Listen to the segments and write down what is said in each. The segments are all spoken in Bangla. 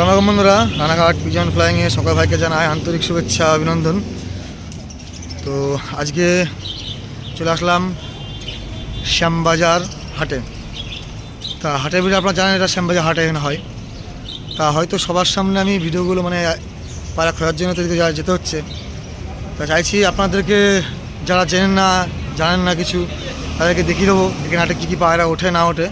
সালামালাইকুম বন্ধুরা, রানাঘাট পিজন ফ্লাইংয়ে সকাল ভাইকে জানায় আন্তরিক শুভেচ্ছা, অভিনন্দন। তো আজকে চলে আসলাম শ্যামবাজার হাটে। তা হাটের ভিডিও আপনারা জানেন এটা শ্যামবাজার হাটে এখানে হয়। তা হয়তো সবার সামনে আমি ভিডিওগুলো মানে পায়রা খোঁজার জন্য তো এদিকে যা- যেতে হচ্ছে। তা চাইছি আপনাদেরকে যারা চেনেন না, জানেন না কিছু, তাদেরকে দেখিয়ে দেবো এখানে হাটে কী কী পায়রা ওঠে, না ওঠে।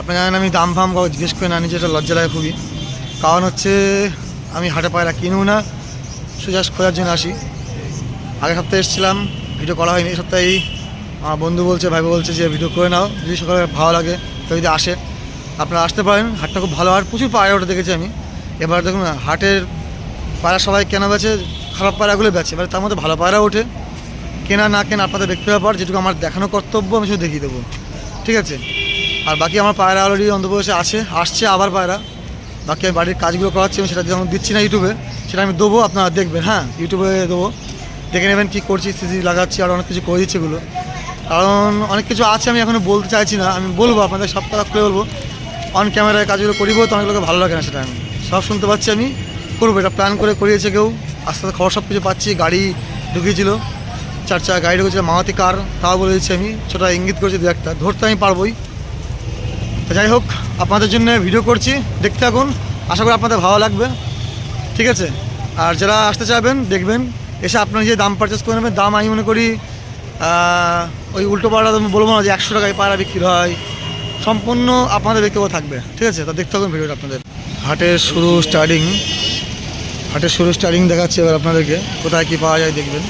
আপনি জানেন আমি দাম ফাম কাউ জিজ্ঞেস করে না নিজে এটা লজ্জা লাগে খুবই। কারণ হচ্ছে, আমি হাটে পায়রা কিনেও না সুজাস খোঁজার জন্য আসি। আগের সপ্তাহে এসেছিলাম ভিডিও করা হয়নি, এই সপ্তাহেই আমার বন্ধু বলছে, ভাই বলছে যে ভিডিও করে নাও, যদি সকালে ভালো লাগে, তো যদি আসে। আপনারা আসতে পারেন, হাটটা খুব ভালো, আর প্রচুর পায়রা ওঠে দেখেছি আমি। এবার দেখুন, হাটের পায়রা সবাই কেনা বেছে খারাপ পায়রাগুলো বেছে এবার তার মধ্যে ভালো পায়রা ওঠে। কেনা না কেনা আপনাদের ব্যক্তি ব্যাপার, যেটুকু আমার দেখানো কর্তব্য, আমি শুধু দেখিয়ে দেবো। ঠিক আছে? আর বাকি আমার পায়রা অলরেডি অন্ধ্রপ্রদেশে আছে, আসছে, আবার পায়রা। বাকি আমি বাড়ির কাজগুলো করাচ্ছি, আমি সেটা যখন দিচ্ছি না ইউটিউবে সেটা আমি দেবো, আপনারা দেখবেন হ্যাঁ ইউটিউবে দেবো। দেখে নেবেন কী করছি সিসি লাগাচ্ছি, আর অনেক কিছু করে দিচ্ছে এগুলো। কারণ অনেক কিছু আছে, আমি এখনও বলতে চাইছি না, আমি বলব আপনাদের, সব কথা খুলে বলব। অন ক্যামেরায় কাজগুলো করিব, তো অনেক লোকে ভালো লাগে না সেটা আমি। সব শুনতে পাচ্ছি আমি, করব, এটা প্ল্যান করে করিয়েছে কেউ। আস্তে আস্তে খবর সব কিছু পাচ্ছি, গাড়ি ঢুকিয়েছিল। চার চাকা গাড়ি ঢুকেছিল মামাতি কার, তাও বলে দিচ্ছি আমি সেটা ইঙ্গিত করেছি দু একটা। ধরতে আমি পারবোই। তো যাই হোক, আপনাদের জন্য ভিডিও করছি, দেখতে থাকুন, আশা করি আপনাদের ভালো লাগবে। ঠিক আছে? আর যারা আসতে চাইবেন, দেখবেন, এসে আপনারা যে দাম পারচেস করে নেবেন, দাম আমি মনে করি ওই উল্টো পাড়া বলব না যে একশো টাকায় পাড়া বিক্রি হয়। সম্পূর্ণ আপনাদের ব্যক্তিগত থাকবে। ঠিক আছে? তো দেখতে থাকুন ভিডিওটা আপনাদের। হাটের শুরু স্টার্টিং হাটের শুরু স্টার্টিং দেখাচ্ছে এবার আপনাদেরকে, কোথায় কী পাওয়া যায় দেখবেন।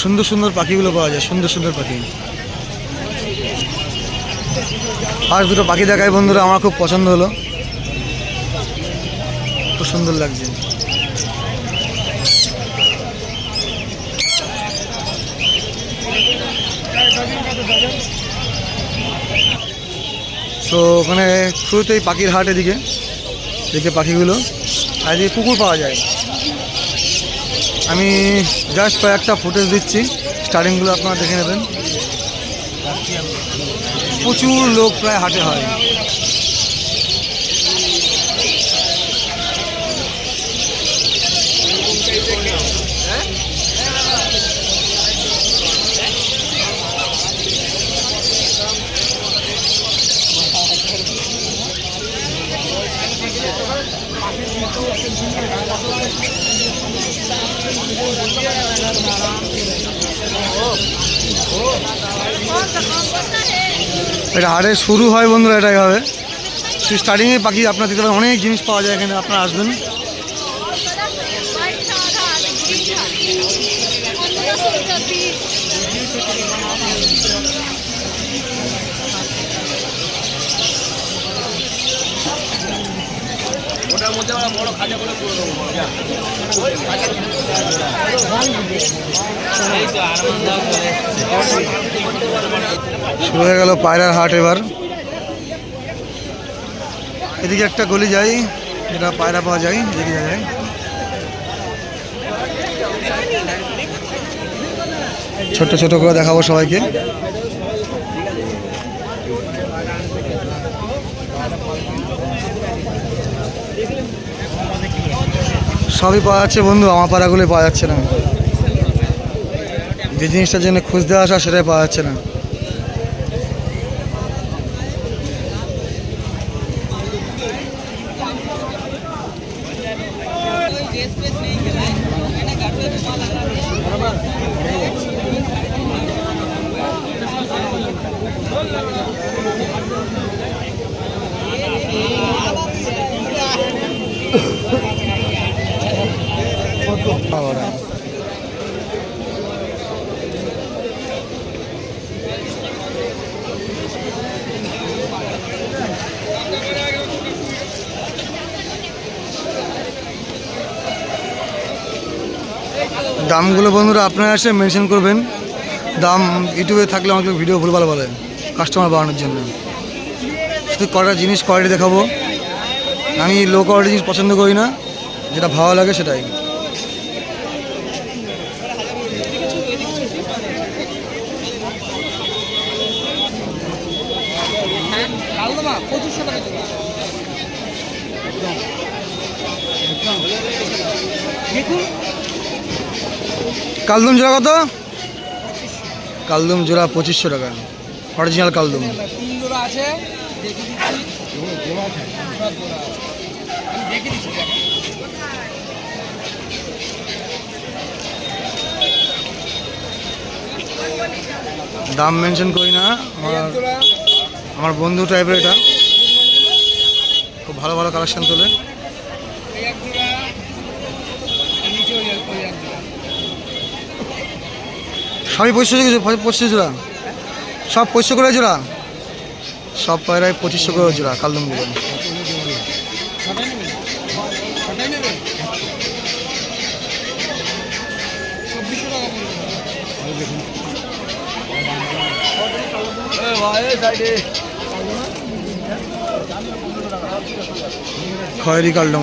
সুন্দর সুন্দর পাখিগুলো পাওয়া যায়, সুন্দর সুন্দর পাখি। আর দুটো পাখি দেখায় বন্ধুরা, আমার খুব পছন্দ হলো। খুব সুন্দর লাগছে। তো ওখানে শুরুতেই পাখির হাট এদিকে এদিকে পাখিগুলো। আর এদিকে কুকুর পাওয়া যায়। আমি জাস্ট কয়েকটা ফুটেজ দিচ্ছি স্টার্টিংগুলো আপনারা দেখে নেবেন। প্রচুর লোক প্রায় হাটে হয়। এটা হাটে শুরু হয় বন্ধুরা এটাই হবে স্টার্টিংয়ে পাখি আপনার দিতে পারেন, অনেক জিনিস পাওয়া যায় এখানে, আপনারা আসবেন মধ্যে বড় খাজা করে করে দেবো। শুরু হয়ে গেল পায়রার হাট এবার। এদিকে একটা গলি যাই, যেটা পায়রা পাওয়া যায়, এদিকে যায় ছোট ছোট করে দেখাবো সবাইকে। সবই পাওয়া যাচ্ছে বন্ধু, আমার পাড়াগুলোই পাওয়া যাচ্ছে না। যে জিনিসটার জন্য খুঁজতে আসা সেটাই পাওয়া যাচ্ছে না। দামগুলো বন্ধুরা আপনারা এসে মেনশন করবেন। দাম ইউটিউবে থাকলে আমাকে ভিডিও ভুলভাল বলে কাস্টমার বাড়ানোর জন্য। শুধু কটা জিনিস কোয়ালিটি দেখাবো। আমি লো কোয়ালিটি জিনিস পছন্দ করি না, যেটা ভালো লাগে সেটাই। কালদম জোড়া কত? কালদম জোড়া পঁচিশশো টাকা। অরিজিনাল কালদম। দাম মেনশন করি না। আমার আমার বন্ধু টাইপের এটা। খুব ভালো ভালো কালেকশন তোলে এই এক জোড়া আর নিচে ওই এক- ওই এক জোড়া সবই পঁচিশশো পঁচিশশো জোড়া। সব পঁচিশশো করে জোড়া? সব পায়রায় পঁচিশশো করে জোড়া ছটাই নেবেন খয়েরি কালদম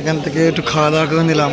এখান থেকে একটু খাওয়া দাওয়া করে নিলাম।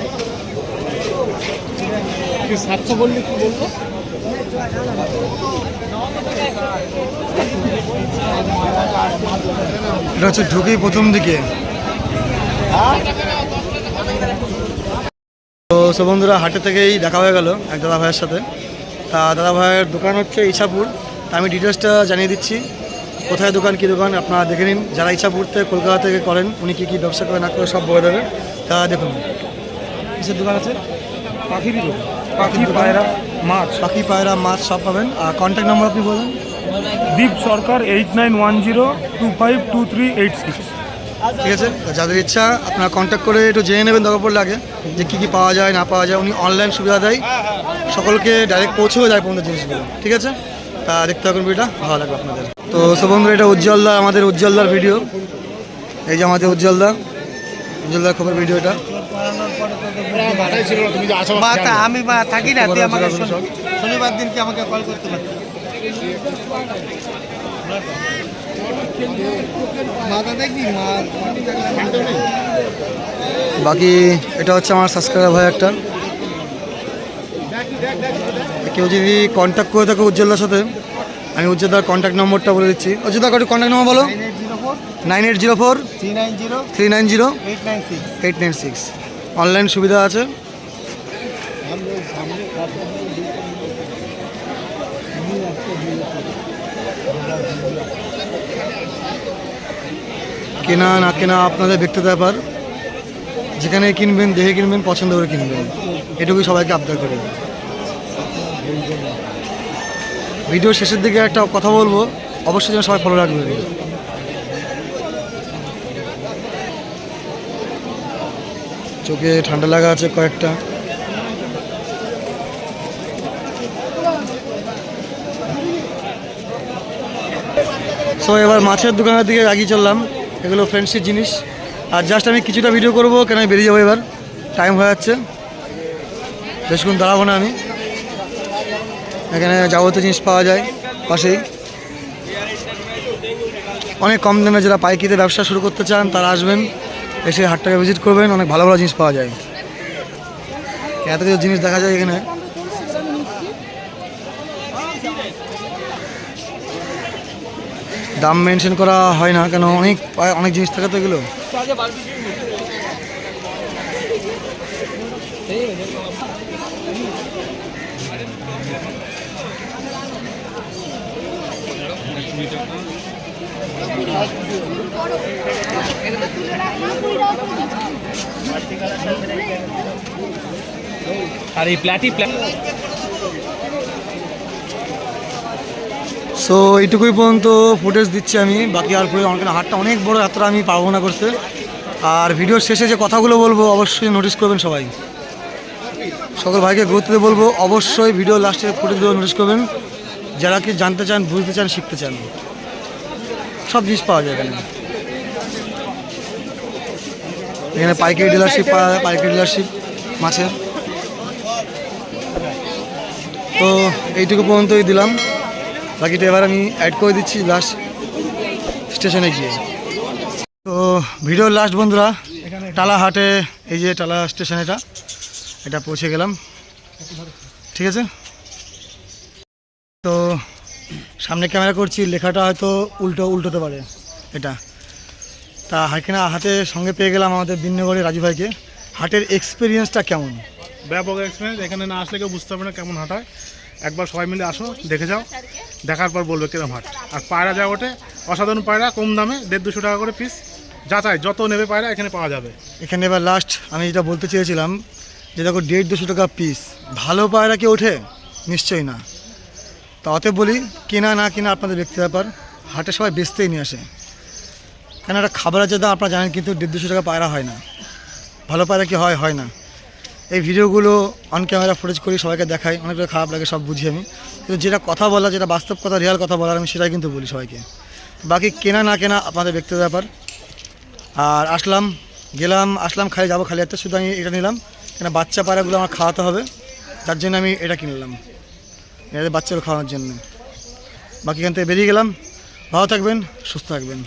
সাতশো বললে কি এটা হচ্ছে ঢুকেই প্রথম দিকে। তো সব বন্ধুরা, হাটে থেকেই দেখা হয়ে গেল এক দাদা ভাইয়ের সাথে। তা দাদা ভাইয়ের দোকান হচ্ছে ইছাপুর। তা আমি ডিটেলসটা জানিয়ে দিচ্ছি। কোথায় দোকান, কী দোকান, আপনারা দেখে নিন। যারা ইছাপুর থেকে কলকাতা থেকে করেন, উনি কী কী ব্যবসা করে না করে সব বলে দেবে। তা দেখুন। কিসের দোকান আছে? পাখির পাখি পায়রা মাছ। পাখি পায়রা মাছ সব পাবেন। আর কন্ট্যাক্ট নম্বর আপনি বলুন। Deep Sarkar eight nine one zero two five two three eight six ঠিক আছে যাদের ইচ্ছা আপনারা কন্ট্যাক্ট করে একটু জেনে নেবেন দরকার পড়লে আগে যে কী কী পাওয়া যায় না পাওয়া যায় উনি অনলাইন সুবিধা দেয়। সকলকে ডাইরেক্ট পৌঁছেও যায় পর্যন্ত জিনিসগুলো। ঠিক আছে? তা দেখতে থাকুন ভিডিওটা ভালো লাগবে আপনাদের। তো সব বন্ধুরা এটা উজ্জ্বলদা আমাদের উজ্জ্বলদার ভিডিও। এই যে আমাদের উজ্জ্বলদা উজ্জ্বলদার খবর ভিডিও আমি মা থাকি না তুই আমাকে। শনিবার দিনকে আমাকে কল করতে পারতি বাকি এটা হচ্ছে আমার সাবস্ক্রাইবার ভাই একটা। কেউ যদি কন্ট্যাক্ট করে থাকে উজ্জ্বলদার সাথে আমি উজ্জ্বলদার কন্ট্যাক্ট নম্বরটা বলে দিচ্ছি। উজ্জ্বলদা কত কন্ট্যাক্ট নম্বর বলো? Nine eight zero four? Three nine zero. Three nine zero? Eight nine six. Eight nine six. Online সুবিধা আছে? কেনা, না কেনা আপনাদের ব্যক্তিগত ব্যাপার। যেখানে কিনবেন দেখে কিনবেন, পছন্দ করে কিনবেন। এটুকুই সবাইকে আবদার করি। ভিডিও শেষের দিকে একটা কথা বলব। অবশ্যই যেন সবাই ফলো রাখবেন। চোখে ঠান্ডা লাগা আছে কয়েকটা। সো এবার মাছের দোকানের দিকে আগিয়ে চললাম। এগুলো ফ্রেন্ডসির জিনিস। আর জাস্ট আমি কিছুটা ভিডিও করব, কেন আমি বেরিয়ে যাব এবার। টাইম হয়ে যাচ্ছে। বেশক্ষণ দাঁড়াবো না আমি। এখানে যাবতীয় জিনিস পাওয়া যায়, পাশেই। অনেক কম দামে যারা পাইকিতে ব্যবসা শুরু করতে চান, তারা আসবেন। এসে হাটটাকে ভিজিট করবেন, অনেক ভালো ভালো জিনিস পাওয়া যায়। এত কিছু জিনিস দেখা যায় এখানে। দাম মেনশন করা হয় না, কেন অনেক অনেক জিনিস থাকে তো এগুলো। সো এইটুকুই পর্যন্ত ফুটেজ দিচ্ছি আমি। বাকি আর পুরো অনেক হাটটা অনেক বড় যাত্রা আমি পাবো না করতে। আর ভিডিওর শেষে যে কথাগুলো বলব, অবশ্যই নোটিস করবেন সবাই। সকল ভাইকে গুরুত্ব দিয়ে বলব, অবশ্যই ভিডিও লাস্টে ফুটেজগুলো নোটিস করবেন। যারা কি জানতে চান, বুঝতে চান, শিখতে চান। সব জিনিস পাওয়া যায় এখানে। এখানে পাইকারি ডিলারশিপ পাওয়া যায়, পাইকারি ডিলারশিপ মাছের। তো এইটুকু পর্যন্তই দিলাম। বাকিটা এবার আমি অ্যাড করে দিচ্ছি লাস্ট স্টেশনে গিয়ে। তো ভিডিওর লাস্ট বন্ধুরা টালা হাটে এই যে টালা স্টেশন এটা এটা পৌঁছে গেলাম। ঠিক আছে? তো সামনে ক্যামেরা করছি লেখাটা হয়তো উল্টো উল্টোতে পারে এটা। তা হাইখানে হাতে সঙ্গে পেয়ে গেলাম আমাদের বিন্নগরের রাজু ভাইকে। হাটের এক্সপিরিয়েন্সটা কেমন? ব্যাপক এক্সপিরিয়েন্স এখানে না আসলে কেউ বুঝতে পারবে না কেমন হাঁটায় একবার সবাই মিলে আসো দেখে যাও দেখার পর বলবে কিরম হাট। আর পায়রা যা ওঠে অসাধারণ পায়রা কম দামে দেড় দুশো টাকা করে পিস যা চাই যত নেবে পায়রা এখানে পাওয়া যাবে। এখানে এবার লাস্ট আমি যেটা বলতে চেয়েছিলাম যে দেখো দেড় দুশো টাকা পিস ভালো পায়রা কি ওঠে? নিশ্চয়ই না। তা অতএব বলি, কেনা না কেনা আপনাদের ব্যক্তি ব্যাপার। হাটে সবাই বেচতেই নিয়ে আসে। কেন একটা খাবারের যে দাম আপনারা জানেন কিন্তু দেড় দুশো টাকা পায়রা হয় না। ভালো পায়রা কি হয় হয় না। এই ভিডিওগুলো অন ক্যামেরা ফুটেজ করি, সবাইকে দেখাই। অনেকটা খারাপ লাগে, সব বুঝি আমি। কিন্তু যেটা কথা বলা, যেটা বাস্তব কথা রিয়াল কথা বলার আমি সেটাই কিন্তু বলি সবাইকে। বাকি কেনা না কেনা আপনাদের ব্যক্তিগত ব্যাপার। আর আসলাম, গেলাম, আসলাম, খালি যাব খালি একটা শুধু আমি এটা নিলাম। কেন বাচ্চা পায়রাগুলো আমার খাওয়াতে হবে। তার জন্য আমি এটা কিনলাম। এটা বাচ্চাগুলো খাওয়ানোর জন্য। বাকি এখান থেকে বেরিয়ে গেলাম। ভালো থাকবেন সুস্থ থাকবেন।